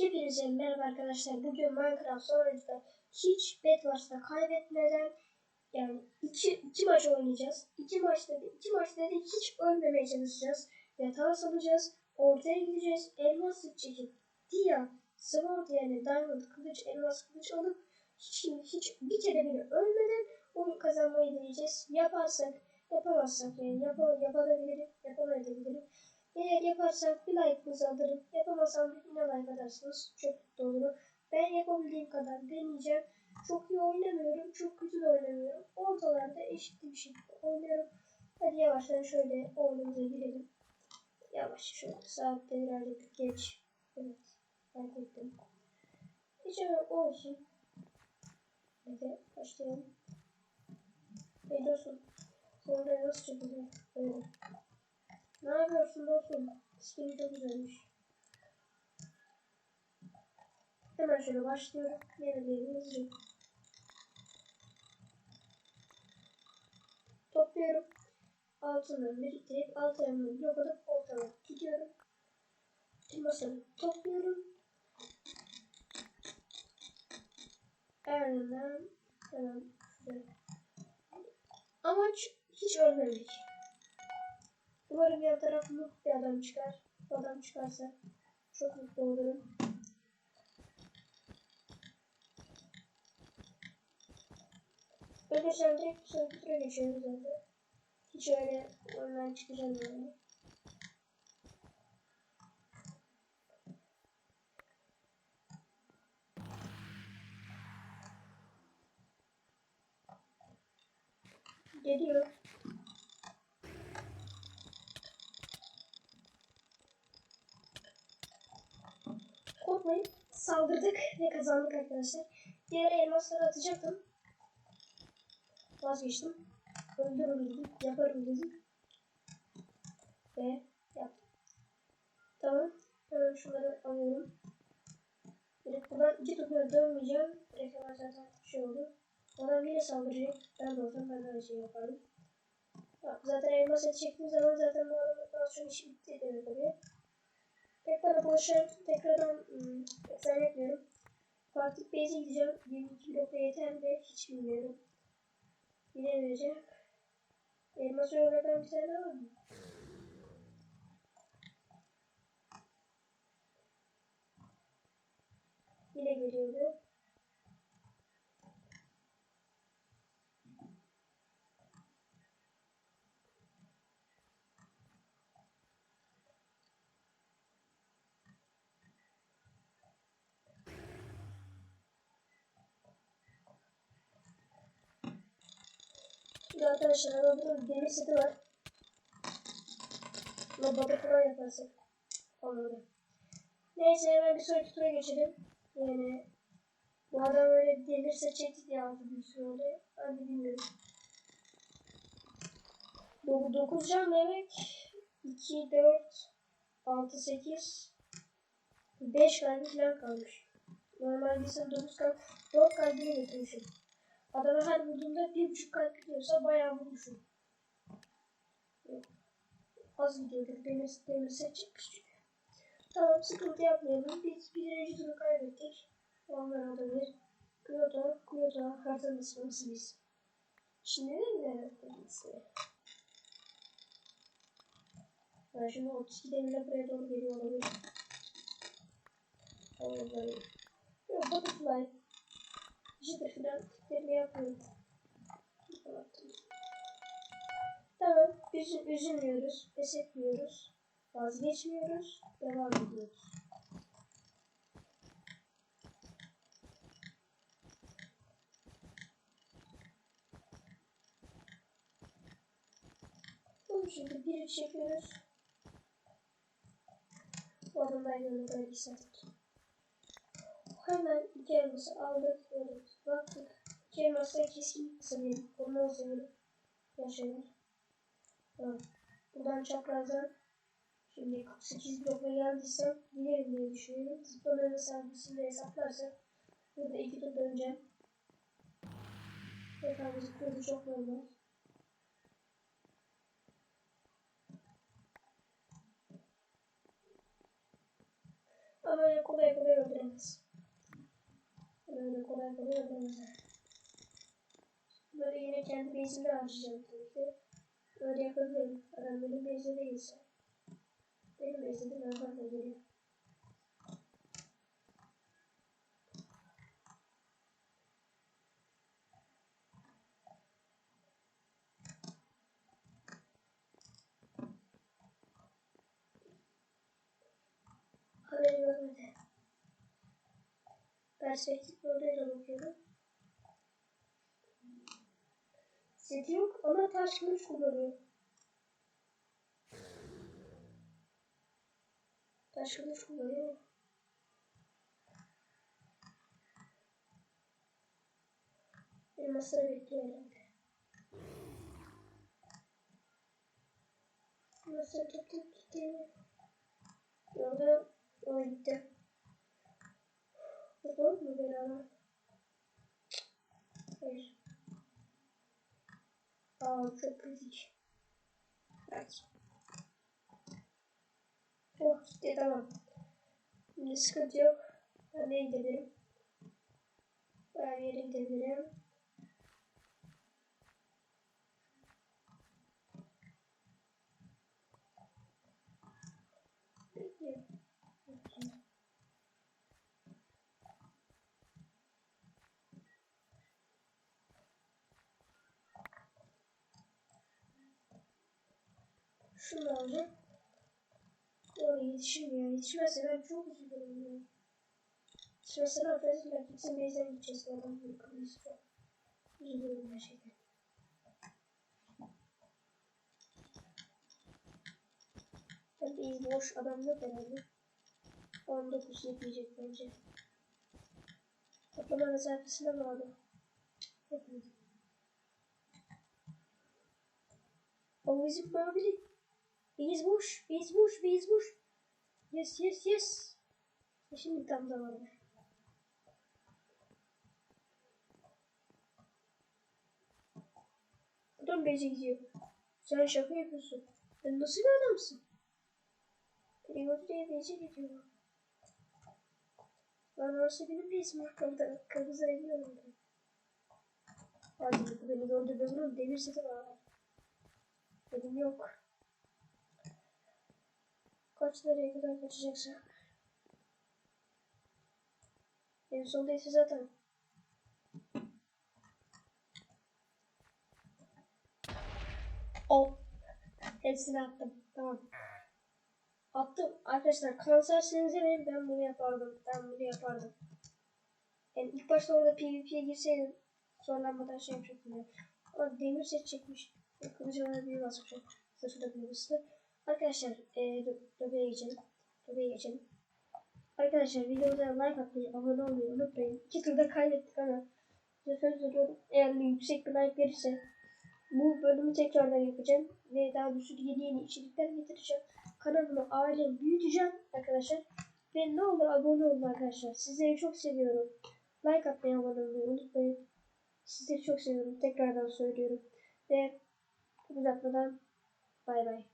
Hepinize merhaba arkadaşlar. Bugün Minecraft sonucunda hiç Bedwars'ta kaybetmeden yani iki, iki maç oynayacağız. İki maçta iki maçta da hiç ölmemeye çalışacağız. Yatağa salacağız. Ortaya gideceğiz. Elmas çekip Dia, Sword yani Diamond kılıç, elmas kılıç alıp hiç, hiç bir kere bile ölmeden oyun kazanmayı deneyeceğiz. Yaparsak, yapamazsak yani yap, yapabilirim, yapamayabilirim. Eğer yaparsak bir like alırım. Yapamazsam da yine like atarsınız. Çok mutlu olurum. Ben yapabildiğim kadar deneyeceğim. Çok iyi oynamıyorum. Çok kötü de oynamıyorum. Ortalarda eşit bir şekilde oynuyorum. Hadi yavaştan şöyle oyunumuza girelim. Yavaş şöyle saatte birazcık geç. Evet. Fark ettim. Hiç olsun. Hadi başlayalım. Hey dostum. Sonra nasıl çekiliyor? Böyle. Ne yapıyorsun dostum? Skin çok güzelmiş. Hemen şöyle başlıyorum. Yenileyelim hızlıca. Topluyorum. Altından biriktirip alt yanını yok edip ortama gidiyorum. Masamı topluyorum. Hemen hemen şöyle. Amaç hiç ölmemek. Umarım yan taraf noob bir adam çıkar. Bu adam çıkarsa çok mutlu olurum. Arkadaşlar direkt tura geçiyoruz zaten. Hiç öyle online çıkacağım yani. Geliyor. Korkmayın. Saldırdık ve kazandık arkadaşlar. Diğer elmasları atacaktım. Vazgeçtim. Öldürürüm dedim. Yaparım dedim. Ve yaptım. Tamam. Hemen şunları alıyorum. Direkt buradan iki topuna dönmeyeceğim. Direkt hemen zaten şey oldu. Adam yine saldıracak. Ben de olsam ben de aynı şeyi yaparım. Bak, zaten elmas et çektiğim zaman zaten bu adamın daha çok işi bitti demek oluyor. Pek bana boşver tekrardan ım, ekran etmiyorum. Farklı base'e gideceğim. 22 blokta yeter mi hiç bilmiyorum. Bilemeyeceğim. Elmas örnekten bir tane var mı? Yine geliyordu. Şimdi arkadaşlar arabada demir seti var. Ama baba falan yaparsak. Olmadı. Neyse hemen bir sonraki tura geçelim. Yani bu adam öyle demir çekti diye aldı bir sürü oldu. De bilmiyorum. 9 can demek. 2, 4, 6, 8, 5 kalbi falan kalmış. Normalde ise 9 kalp, 4 kalbini getirmişim. Adama her vurduğumda bir buçuk kalp gidiyorsa bayağı vurmuşum. Az gidiyordur. Demir set çıkmış çünkü. Tamam sıkıntı yapmayalım. Biz birinci turu kaybettik. Onlar da bir. Kyoto, Kyoto haritanın ismi nasıl biz? Şimdi ne ismi? Ben şimdi 32 demirle buraya doğru geliyor olabilir. Böyle. Yok butterfly. Jitter falan tiplerini yapmıyorum. Tamam. Üzü, üzülmüyoruz. Pes etmiyoruz. Vazgeçmiyoruz. Devam ediyoruz. Tamam şimdi bir üç yapıyoruz. Bu adamlar yanında iki saat. Hemen iki elması aldık. Böyle İki elmasla keskin kısımlayalım. Koruma olsun. Yaşayalım. Tamam. Buradan çaprazdan şimdi 48 blokla geldiysem giderim diye düşünüyorum. Zıplama mesafesini hesaplarsak burada iki tur döneceğim. Tekrar zıplıyordu çok normal. Ama kolay kolay öldüremez. Öyle kolay kolay öldüremezler. Böyle yine kendi base'imde harcayacağım tabii ki. Öyle yapabilirim. Adam benim base'de değilse. Benim base'de de ben fazla geliyor. Haberi görmedi. Perspektif yoluyla bakıyorum. Seti yok ama taş kılıç kullanıyor. Taş kılıç kullanıyor. Benim masada bekliyor herhalde. Masa tutup gitti. Yolda o gitti. Burada mu beraber? Hayır. Aa çok kritik. Evet. Oh gitti tamam. Şimdi sıkıntı yok. Ben de gidebilirim. Ben yere gidebilirim. Bekliyorum. Bekliyorum. Şunu alacağım. Oraya yetişmiyor. Yetişmezse ben çok üzülürüm ya. Yetişmezse ne yapacağız? Ben kimse meyzen gideceğiz. Adam kırmızı çok. Üzülüyorum gerçekten. Tabii iyi boş adam yok herhalde. 19 yetmeyecek bence. Toplama mesafesine bağlı. Yetmedi. O bizim mavili. Base boş, base boş, base boş. Yes, yes, yes. E Şimdi tam da var. Adam base'e gidiyor. Sen şaka yapıyorsun. Sen nasıl bir adamsın? Periyodu diye base'e gidiyor. Lan orası benim base'im. Kapıda, kapıza ediyorum ben. Hadi beni gördü ben bunu demir seti var. Benim yok. Kaç nereye kadar kaçacaksa. En sondaysa zaten. O. Hepsini attım. Tamam. Attım. Arkadaşlar kanserseniz demeyin ben bunu yapardım. Ben bunu yapardım. Yani ilk başta orada PvP'ye girseydim zorlanmadan şey yapacaktım ya. Ama demir set çekmiş. Kılıcı bana büyü basmışım. Sırfı da büyümesi. Arkadaşlar e, Robe'ye geçelim. Robe'ye geçelim. Arkadaşlar videoda like atmayı, abone olmayı unutmayın. İki turda kaybettik ama size söz veriyorum. Eğer yüksek bir like verirse bu bölümü tekrardan yapacağım. Ve daha bir sürü yeni yeni içerikler getireceğim. Kanalımı ailemi büyüteceğim arkadaşlar. Ve ne olur abone olun arkadaşlar. Sizleri çok seviyorum. Like atmayı, abone olmayı unutmayın. Sizleri çok seviyorum. Tekrardan söylüyorum. Ve uzatmadan bay bay.